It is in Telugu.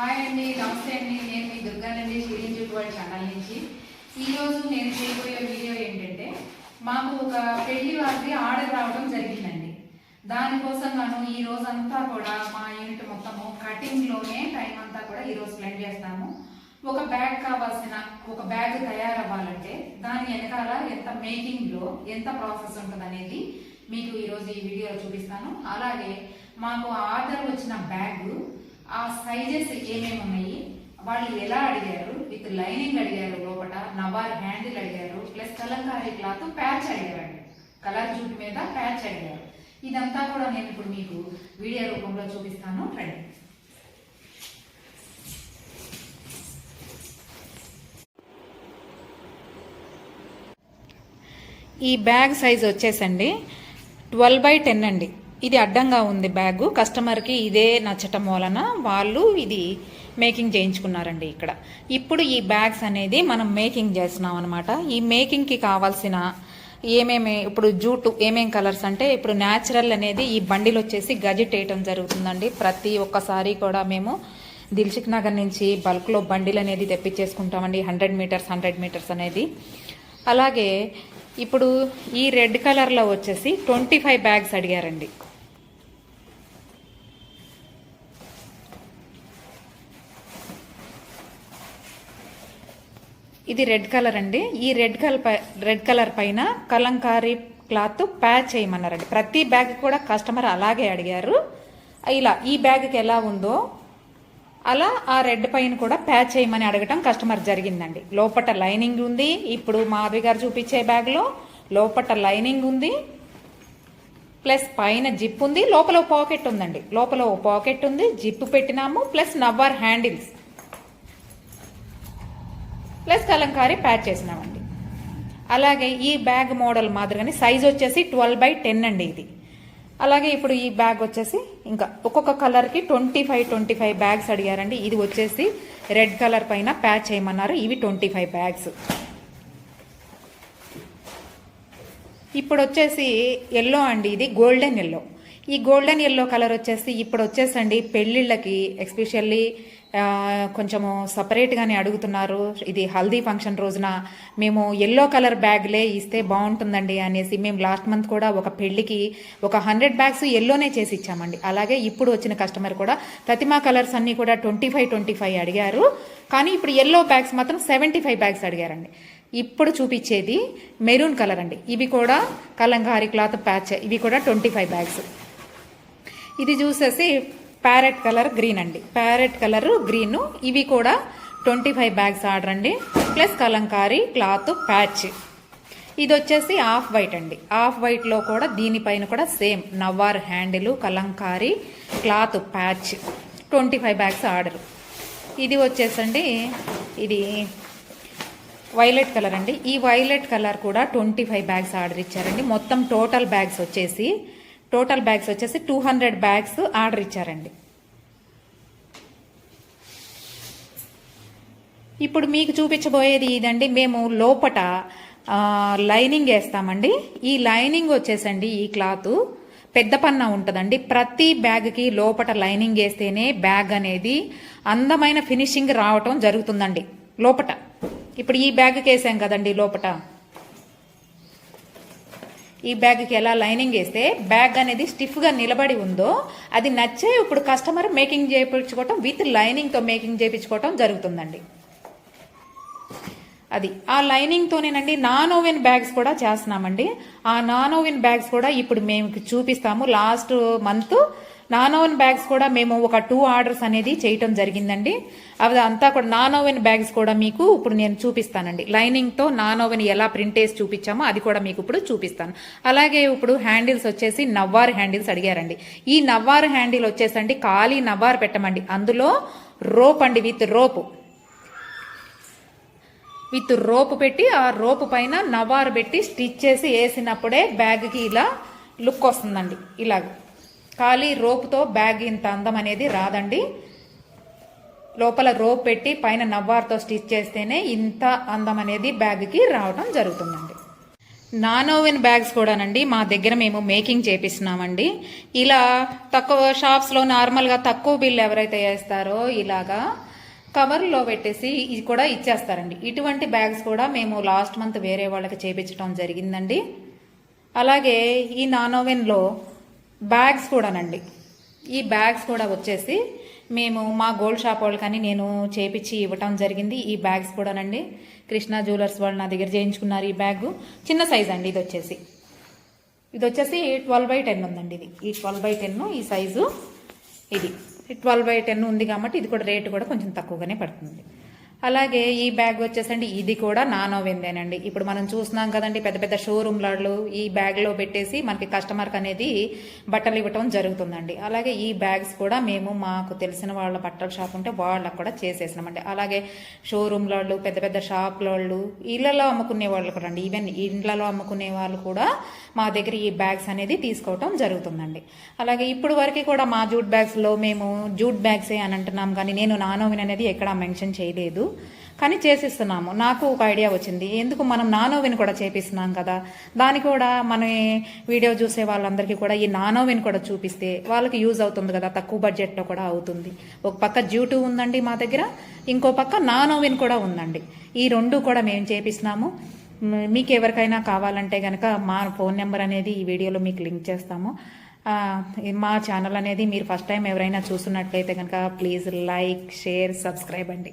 హాయ్ అండి నమస్తే అండి. నేను మీ దుర్గానండి షీలింగ్ చుట్టువాడి ఛానల్ నుంచి. ఈరోజు నేను చేయబోయే వీడియో ఏంటంటే మాకు ఒక పెళ్ళి వారికి ఆర్డర్ రావడం జరిగిందండి. దానికోసం నేను ఈ రోజంతా కూడా మా యూనిట్ మొత్తము కటింగ్లోనే టైం అంతా కూడా ఈరోజు స్పెండ్ చేస్తాము. ఒక బ్యాగ్ కావాల్సిన ఒక బ్యాగ్ తయారవ్వాలంటే దాని వెనకాల ఎంత మేకింగ్లో ఎంత ప్రాసెస్ ఉంటుంది అనేది మీకు ఈరోజు ఈ వీడియోలో చూపిస్తాను. అలాగే మాకు ఆర్డర్ వచ్చిన బ్యాగ్ ఆ సైజెస్ ఏమేమి ఉన్నాయి వాళ్ళు ఎలా అడిగారు? విత్ లైనింగ్ అడిగారు లోపల నబార్ హ్యాండిల్ అడిగారు ప్లస్ కలంకారీ క్లాత్ ప్యాచ్ అడిగారండి. కలర్ జూట్ మీద ప్యాచ్ అడిగారు. ఇదంతా కూడా నేను ఇప్పుడు మీకు వీడియో రూపంలో చూపిస్తాను. రండి. ఈ బ్యాగ్ సైజ్ వచ్చేసండి ట్వెల్వ్ బై టెన్ అండి. ఇది అడ్డంగా ఉంది బ్యాగు. కస్టమర్కి ఇదే నచ్చటం వలన వాళ్ళు ఇది మేకింగ్ చేయించుకున్నారండి ఇక్కడ. ఇప్పుడు ఈ బ్యాగ్స్ అనేది మనం మేకింగ్ చేస్తున్నాం అనమాట ఈ మేకింగ్కి కావాల్సిన ఏమేమి ఇప్పుడు జూటు ఏమేం కలర్స్ అంటే ఇప్పుడు న్యాచురల్ అనేది ఈ బండిలు వచ్చేసి గజెట్ వేయటం జరుగుతుందండి. ప్రతి ఒక్కసారి కూడా మేము దిల్షిక్ నగర్ నుంచి బల్క్లో బండిలు అనేది తెప్పించేసుకుంటామండి. హండ్రెడ్ మీటర్స్ హండ్రెడ్ మీటర్స్ అనేది. అలాగే ఇప్పుడు ఈ రెడ్ కలర్లో వచ్చేసి ట్వంటీ ఫైవ్ బ్యాగ్స్ అడిగారండి. ఇది రెడ్ కలర్ అండి. ఈ రెడ్ కలర్ రెడ్ కలర్ పైన కలంకారీ క్లాత్ ప్యాచ్ చేయమన్నారండి. ప్రతి బ్యాగ్ కూడా కస్టమర్ అలాగే అడిగారు. ఇలా ఈ బ్యాగ్కి ఎలా ఉందో అలా ఆ రెడ్ పైన కూడా ప్యాచ్ చేయమని అడగటం కస్టమర్ జరిగిందండి. లోపట లైనింగ్ ఉంది. ఇప్పుడు మాధవి గారు చూపించే బ్యాగ్లో లోపట లైనింగ్ ఉంది. ప్లస్ పైన జిప్ ఉంది. లోపల పాకెట్ ఉందండి. లోపల ఓ పాకెట్ ఉంది. జిప్ పెట్టినాము. ప్లస్ నవ్వర్ హ్యాండిల్స్. ప్లస్ కలంకారీ ప్యాచ్ చేసినామండి. అలాగే ఈ బ్యాగ్ మోడల్ మాదిరిగానే సైజ్ వచ్చేసి ట్వెల్వ్ బై టెన్ అండి ఇది. అలాగే ఇప్పుడు ఈ బ్యాగ్ వచ్చేసి ఇంకా ఒక్కొక్క కలర్కి twenty five twenty five bags అడిగారండి. ఇది వచ్చేసి రెడ్ కలర్ పైన ప్యాచ్ చేయమన్నారు. ఇవి ట్వంటీ ఫైవ్ బ్యాగ్స్. ఇప్పుడు వచ్చేసి ఎల్లో అండి ఇది గోల్డెన్ ఎల్లో ఈ గోల్డెన్ ఎల్లో కలర్ వచ్చేసి ఇప్పుడు వచ్చేసండి పెళ్ళిళ్ళకి ఎస్పెషల్లీ కొంచెము సపరేట్గానే అడుగుతున్నారు. ఇది హల్దీ ఫంక్షన్ రోజున మేము ఎల్లో కలర్ బ్యాగ్లే ఇస్తే బాగుంటుందండి అనేసి మేము లాస్ట్ మంత్ కూడా ఒక పెళ్ళికి ఒక హండ్రెడ్ బ్యాగ్స్ ఎల్లోనే చేసి ఇచ్చామండి. అలాగే ఇప్పుడు వచ్చిన కస్టమర్ కూడా ప్రతిమా కలర్స్ అన్నీ కూడా ట్వంటీ ఫైవ్ ట్వంటీ ఫైవ్ అడిగారు. కానీ ఇప్పుడు ఎల్లో బ్యాగ్స్ మాత్రం సెవెంటీ ఫైవ్ బ్యాగ్స్ అడిగారండి. ఇప్పుడు చూపించేది మెరూన్ కలర్ అండి. ఇవి కూడా కలంకారీ క్లాత్ ప్యాచ్ ఇవి కూడా ట్వంటీ ఫైవ్ బ్యాగ్స్ ఇది చూసేసి ప్యారెట్ కలర్ గ్రీన్ అండి. Parrot colour green. ఇవి కూడా ట్వంటీ ఫైవ్ బ్యాగ్స్ ఆర్డర్ అండి. Plus kalamkari cloth patch. ఇది వచ్చేసి ఆఫ్ వైట్ అండి. ఆఫ్ వైట్లో కూడా దీనిపైన కూడా same నవ్వార్ handle kalamkari cloth patch twenty five bags order. ఇది వచ్చేసండి ఇది వైలెట్ కలర్ అండి. ఈ వైలెట్ కలర్ కూడా ట్వంటీ ఫైవ్ బ్యాగ్స్ ఆర్డర్ ఇచ్చారండి. మొత్తం టోటల్ బ్యాగ్స్ వచ్చేసి టోటల్ బ్యాగ్స్ వచ్చేసి టూ హండ్రెడ్ బ్యాగ్స్ ఆర్డర్ ఇచ్చారండి. ఇప్పుడు మీకు చూపించబోయేది ఇదండి. మేము లోపట లైనింగ్ వేస్తామండి. ఈ లైనింగ్ వచ్చేసండి ఈ క్లాత్. పెద్ద పన్న ఉంటుందండి. ప్రతి బ్యాగ్కి లోపట లైనింగ్ వేస్తేనే బ్యాగ్ అనేది అందమైన ఫినిషింగ్ రావటం జరుగుతుందండి. లోపట. ఇప్పుడు ఈ బ్యాగ్కి వేసాం కదండి లోపట. ఈ బ్యాగ్కి ఎలా లైనింగ్ వేస్తే బ్యాగ్ అనేది స్టిఫ్గా నిలబడి ఉందో అది నచ్చే ఇప్పుడు కస్టమర్ మేకింగ్ చేయించుకోవటం విత్ లైనింగ్తో మేకింగ్ చేయించుకోవటం జరుగుతుందండి. అది ఆ లైనింగ్తోనేనండి నాన్ ఓవెన్ బ్యాగ్స్ కూడా చేస్తున్నామండి. ఆ నాన్ ఓవెన్ బ్యాగ్స్ కూడా ఇప్పుడు మేము చూపిస్తాము last month. Non woven bags కూడా మేము ఒక టూ ఆర్డర్స్ అనేది చేయటం జరిగిందండి. అవి అంతా కూడా నాన్ ఓవెన్ బ్యాగ్స్ కూడా మీకు ఇప్పుడు నేను చూపిస్తానండి. లైనింగ్తో నాన్ ఓవెన్ ఎలా ప్రింట్ వేసి చూపించామో అది కూడా మీకు ఇప్పుడు చూపిస్తాను. అలాగే ఇప్పుడు హ్యాండిల్స్ వచ్చేసి నవ్వారు హ్యాండిల్స్ అడిగారండి. ఈ నవ్వారు హ్యాండిల్ వచ్చేసండి ఖాళీ నవ్వారు పెట్టమండి. అందులో రోప్ అండి విత్ రోపు. విత్ రోపు పెట్టి ఆ రోపు పైన నవారు పెట్టి స్టిచ్ చేసి వేసినప్పుడే బ్యాగ్కి ఇలా లుక్ వస్తుందండి. ఇలాగ. ఖాళీ రోపుతో బ్యాగ్ ఇంత అందం అనేది రాదండి. లోపల రోప్ పెట్టి పైన నవ్వార్తో స్టిచ్ చేస్తేనే ఇంత అందం అనేది బ్యాగ్కి రావడం జరుగుతుందండి. నానోవెన్ బ్యాగ్స్ కూడానండి మా దగ్గర మేము మేకింగ్ చేపిస్తున్నామండి. ఇలా తక్కువ షాప్స్లో నార్మల్గా తక్కువ బిల్లు ఎవరైతే వేస్తారో ఇలాగా కవర్లో పెట్టేసి ఇది కూడా ఇచ్చేస్తారండి. ఇటువంటి బ్యాగ్స్ కూడా మేము లాస్ట్ మంత్ వేరే వాళ్ళకి చేపించడం జరిగిందండి. అలాగే ఈ నానోవెన్లో బ్యాగ్స్ కూడానండి. ఈ బ్యాగ్స్ కూడా వచ్చేసి మేము మా గోల్డ్ షాప్ వాళ్ళకని నేను చేపించి ఇవ్వటం జరిగింది. ఈ బ్యాగ్స్ కూడానండి. కృష్ణా జ్యువెలర్స్ వాళ్ళు నా దగ్గర చేయించుకున్నారు ఈ బ్యాగ్. చిన్న సైజ్ అండి ఇది వచ్చేసి. ఇది వచ్చేసి ట్వెల్వ్ బై టెన్ ఉందండి ఇది. ఈ ట్వెల్వ్ బై టెన్ ఈ సైజు ఇది. ట్వెల్వ్ బై టెన్ ఉంది కాబట్టి ఇది కూడా రేటు కూడా కొంచెం తక్కువగానే పడుతుంది అలాగే ఈ బ్యాగ్ వచ్చేసండి. ఇది కూడా నానోవిందేనండి ఇప్పుడు మనం చూస్తున్నాం కదండి పెద్ద పెద్ద షోరూమ్లలో ఈ బ్యాగ్లో పెట్టేసి మనకి కస్టమర్కి అనేది బట్టలు ఇవ్వటం జరుగుతుందండి. అలాగే ఈ బ్యాగ్స్ కూడా మేము మాకు తెలిసిన వాళ్ళ బట్టల షాప్ ఉంటే వాళ్ళకు కూడా చేసేసినామండి. అలాగే షోరూమ్లలో పెద్ద పెద్ద షాప్లోళ్ళు ఇళ్ళలో అమ్ముకునే వాళ్ళు కూడా అండి. ఈవెన్ ఇండ్లలో అమ్ముకునే వాళ్ళు కూడా మా దగ్గర ఈ బ్యాగ్స్ అనేది తీసుకోవటం జరుగుతుందండి. అలాగే ఇప్పుడు వరకు కూడా మా జూట్ బ్యాగ్స్లో మేము జూట్ బ్యాగ్సే అని అంటున్నాం కానీ నేను నానోవిన్ అనేది ఎక్కడా మెన్షన్ చేయలేదు. కానీ చేసిస్తున్నాము. నాకు ఒక ఐడియా వచ్చింది. ఎందుకు మనం నానోవిన్ కూడా చేపిస్తున్నాం కదా? దాని కూడా మన వీడియో చూసే వాళ్ళందరికీ కూడా ఈ నానోవిన్ కూడా చూపిస్తే వాళ్ళకి యూజ్ అవుతుంది కదా తక్కువ బడ్జెట్లో కూడా అవుతుంది. ఒక పక్క జ్యూటు ఉందండి మా దగ్గర ఇంకో పక్క నానోవిన్ కూడా ఉందండి. ఈ రెండు కూడా మేము చేపిస్తున్నాము. మీకు ఎవరికైనా కావాలంటే కనుక మా ఫోన్ నెంబర్ అనేది ఈ వీడియోలో మీకు లింక్ చేస్తాము. మా ఛానల్ అనేది మీరు ఫస్ట్ టైం ఎవరైనా చూస్తున్నట్లయితే కనుక ప్లీజ్ లైక్ షేర్ సబ్స్క్రైబ్ అండి.